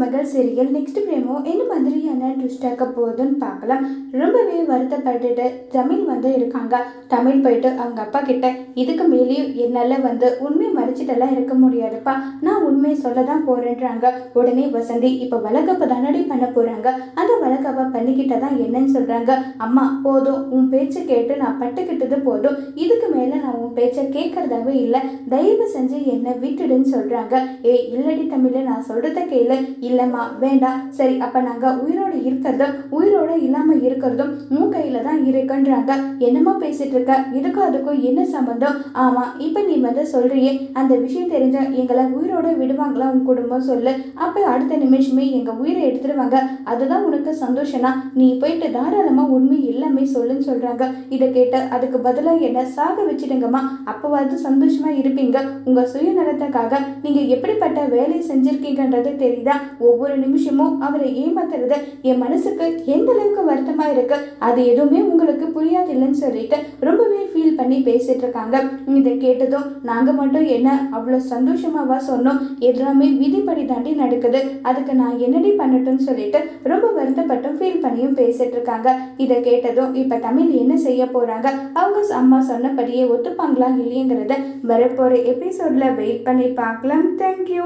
மருமகள் serial next பிரேமோ என்ன மாதிரியான ட்விஸ்ட் ஆக்க போகுதுன்னு பார்க்கலாம். ரொம்பவே வருத்தப்பட்டுட்டு தமிழ் வந்து இருக்காங்க. தமிழ் போயிட்டு அவங்க அப்பா கிட்ட இதுக்கு மேலேயும் என்னால் வந்து உண்மை மறைச்சிட்டெல்லாம் இருக்க முடியாதுப்பா. நான் உண்மையை சொல்ல தான் போறேன்றாங்க. உடனே வசந்தி இப்போ வழக்கப்ப தானடி பண்ண போறாங்க? அந்த வழக்கப்ப பண்ணிக்கிட்ட தான் என்னன்னு சொல்றாங்க. அம்மா போதும். உன் பேச்சை கேட்டு நான் பட்டுக்கிட்டது போதும். இதுக்கு மேலே நான் உன் பேச்சை கேட்கறதாவே இல்லை. தயவு செஞ்சு என்னை விட்டுடுன்னு சொல்றாங்க. ஏய் இல்லடி தமிழ் நான் சொல்றத கேளு. இல்லைம்மா வேண்டாம். சரி அப்போ நாங்கள் உயிரோடு இருக்கிறதும் உயிரோடு இல்லாமல் இருக்கிறதும் உன் கையில் தான் இருக்குன்றாங்க என்னம்மா பேசிட்டு இருக்க? இதுக்கும் அதுக்கும் என்ன சம்மந்தம் ஆமாம் இப்போ நீ வந்து சொல்றியே அந்த விஷயம் தெரிஞ்ச எங்களை உயிரோட விடுவாங்களா உன் குடும்பம் சொல்லு. அப்போ அடுத்த நிமிஷமே எங்கள் உயிரை எடுத்துடுவாங்க அதுதான் உனக்கு சந்தோஷம்னா. நீ போயிட்டு தாராளமாக உண்மை எல்லாமே சொல்லுன்னு சொல்கிறாங்க இதை கேட்ட அதுக்கு பதிலாக என்ன? சாக வச்சிடுங்கம்மா. அப்போவாது சந்தோஷமா இருப்பீங்க. உங்கள் சுயநலத்துக்காக நீங்கள் எப்படிப்பட்ட வேலையை செஞ்சிருக்கீங்கன்றது தெரியுதா? ஒவ்வொரு நிமிஷமும் அவரை ஏமாத்துறது என் மனசுக்கு எந்த அளவுக்கு வருத்தமா இருக்கு? அது எதுவுமே உங்களுக்கு புரியாது இல்லைன்னு சொல்லிட்டு ரொம்பவே ஃபீல் பண்ணி பேசிட்டு இருக்காங்க இதை கேட்டதும் நாங்கள் மட்டும் என்ன அவ்வளோ சந்தோஷமாவா சொன்னோம். எல்லாமே விதிப்படி தாண்டி நடக்குது. அதுக்கு நான் என்னடி பண்ணட்டும்னு சொல்லிட்டு ரொம்ப வருத்தப்பட்டும் ஃபீல் பண்ணியும் பேசிட்டு இருக்காங்க இதை கேட்டதும் இப்போ தமிழ் என்ன செய்ய போறாங்க? அவங்க அம்மா சொன்னபடியே ஒத்துப்பாங்களா இல்லையங்கிறத வரப்போற எபிசோட்ல வெயிட் பண்ணி பார்க்கலாம். தேங்க்யூ